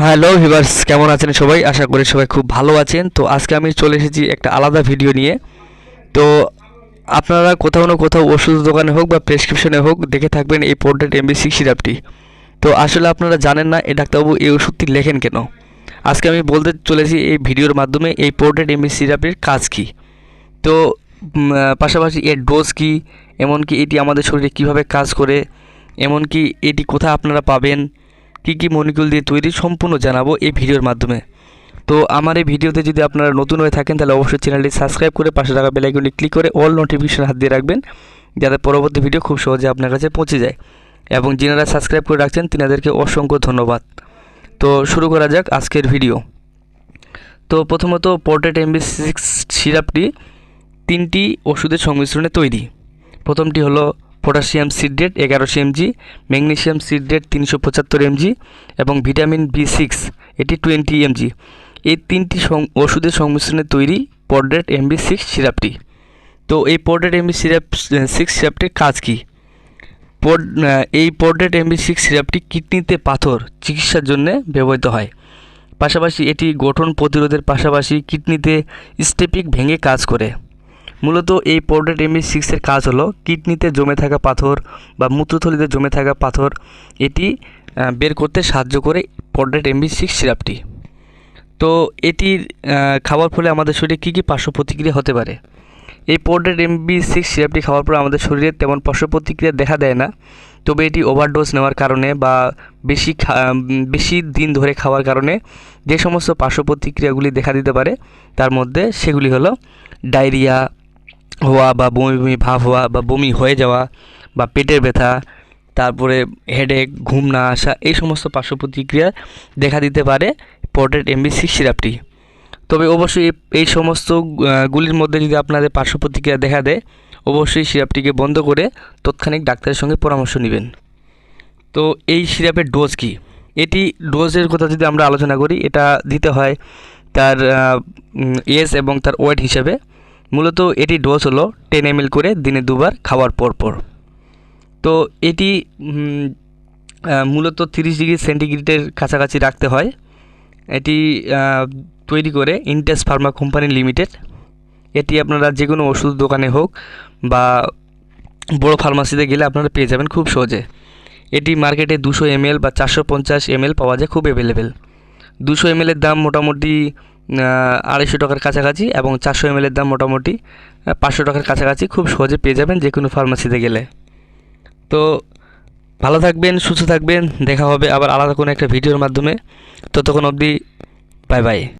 Hello viewers কেমন আছেন সবাই? আশা করি সবাই খুব ভালো আছেন। তো আজকে আমি চলে এসেছি একটা আলাদা ভিডিও নিয়ে। তো আপনারা কোথাও না কোথাও ওষুধ দোকানে হোক বা প্রেসক্রিপশনে হোক দেখে থাকবেন এই পোর্টেড এমবি সিক্স সিরাপটি। তো আসলে আপনারা জানেন না, এই ডাক্তারবাবু এই ওষুধটি লেখেন কেন? আজকে আমি বলতে চলেছি এই ভিডিওর মাধ্যমে এই পোর্টেড এমবি সিরাপটির কাজ কী। তো পাশাপাশি এর ডোজ কী, এমনকি এটি আমাদের শরীরে কীভাবে কাজ করে, এমনকি এটি কোথায় আপনারা পাবেন কী কী মলিকুল দিয়ে তৈরি সম্পূর্ণ জানাব এই ভিডিওর মাধ্যমে। তো আমার এই ভিডিওতে যদি আপনারা নতুন হয়ে থাকেন, তাহলে অবশ্যই চ্যানেলটি সাবস্ক্রাইব করে পাশে থাকা বেলাইকনটি ক্লিক করে অল নোটিফিকেশন হাত দিয়ে রাখবেন, যাতে পরবর্তী ভিডিও খুব সহজে আপনার কাছে পৌঁছে যায়। এবং যিনারা সাবস্ক্রাইব করে রাখছেন, তিনাদেরকে অসংখ্য ধন্যবাদ। তো শুরু করা যাক আজকের ভিডিও। তো প্রথমত পোর্টেড এমবি সিক্স সিরাপটি তিনটি ওষুধের সংমিশ্রণে তৈরি। প্রথমটি হলো পটাশিয়াম সিড্রেট এগারোশো এমজি ম্যাগনেসিয়াম সিড্রেট তিনশো পঁচাত্তর এমজি এবং ভিটামিন বি সিক্স, এটি টোয়েন্টি এমজি। এই তিনটি ওষুধের সংমিশ্রণে তৈরি পড্রেট এমবি সিক্স সিরাপটি। তো এই পড্রেট এমবি সিরাপ, সিক্স সিরাপটির কাজ কী? পড এই পড্রেট এমবি সিক্স সিরাপটি কিডনিতে পাথর চিকিৎসার জন্য ব্যবহৃত হয়। পাশাপাশি এটি গঠন প্রতিরোধের পাশাপাশি কিডনিতে স্টেপিক ভেঙে কাজ করে। মূলত এই পোর্টেড এমবি সিক্সের কাজ হলো কিডনিতে জমে থাকা পাথর বা মূত্রথলিতে জমে থাকা পাথর, এটি বের করতে সাহায্য করে পোর্টেড এমবি সিক্স সিরাপটি। তো এটির খাওয়ার ফলে আমাদের শরীরে কী কী পার্শ্ব প্রতিক্রিয়া হতে পারে? এই পোর্টেড এমবি সিক্স সিরাপটি খাওয়ার পর আমাদের শরীরে তেমন পার্শ্ব প্রতিক্রিয়া দেখা দেয় না, তবে এটি ওভারডোজ নেওয়ার কারণে বা বেশি বেশি দিন ধরে খাওয়ার কারণে যে সমস্ত পার্শ্ব প্রতিক্রিয়াগুলি দেখা দিতে পারে, তার মধ্যে সেগুলি হলো ডায়রিয়া হওয়া বা বমি বমি ভাব হওয়া বা বমি হয়ে যাওয়া বা পেটের ব্যথা, তারপরে হেডেক ঘুম না আসা, এই সমস্ত পার্শ্ব প্রতিক্রিয়া দেখা দিতে পারে পোর্টেড এমবি সিক্স সিরাপটি। তবে অবশ্যই এই- সমস্ত গুলির মধ্যে যদি আপনাদের পার্শ্ব প্রতিক্রিয়া দেখা দেয়, অবশ্যই সিরাপটিকে বন্ধ করে তৎক্ষণিক ডাক্তারের সঙ্গে পরামর্শ নেবেন। তো এই সিরাপের ডোজ কি? এটি ডোজের কথা যদি আমরা আলোচনা করি, এটা দিতে হয় তার এজ এবং তার ওয়েট হিসাবে। মূলত এটি ডোজ হলো টেন এম করে দিনে দুবার খাওয়ার পর পর তো এটি মূলত তিরিশ ডিগ্রি সেন্টিগ্রেডের কাছাকাছি রাখতে হয়। এটি তৈরি করে ইন্টেস ফার্মা কোম্পানি লিমিটেড এটি আপনারা যে কোনো ওষুধ দোকানে হোক বা বড় ফার্মাসিতে গেলে আপনারা পেয়ে যাবেন খুব সহজে। এটি মার্কেটে দুশো এমএল বা চারশো পঞ্চাশ এমএল পাওয়া যায়, খুব অ্যাভেলেবেল দুশো এমএলের দাম মোটামুটি আড়াইশো টাকার কাছাকাছি এবং চারশো এমএলের দাম মোটামুটি পাঁচশো টাকার কাছাকাছি খুব সহজে পেয়ে যাবেন যে কোনো ফার্মাসিতে গেলে। তো ভালো থাকবেন, সুস্থ থাকবেন, দেখা হবে আবার আলাদা কোনো একটা ভিডিওর মাধ্যমে। ততক্ষণ অবধি বাই বাই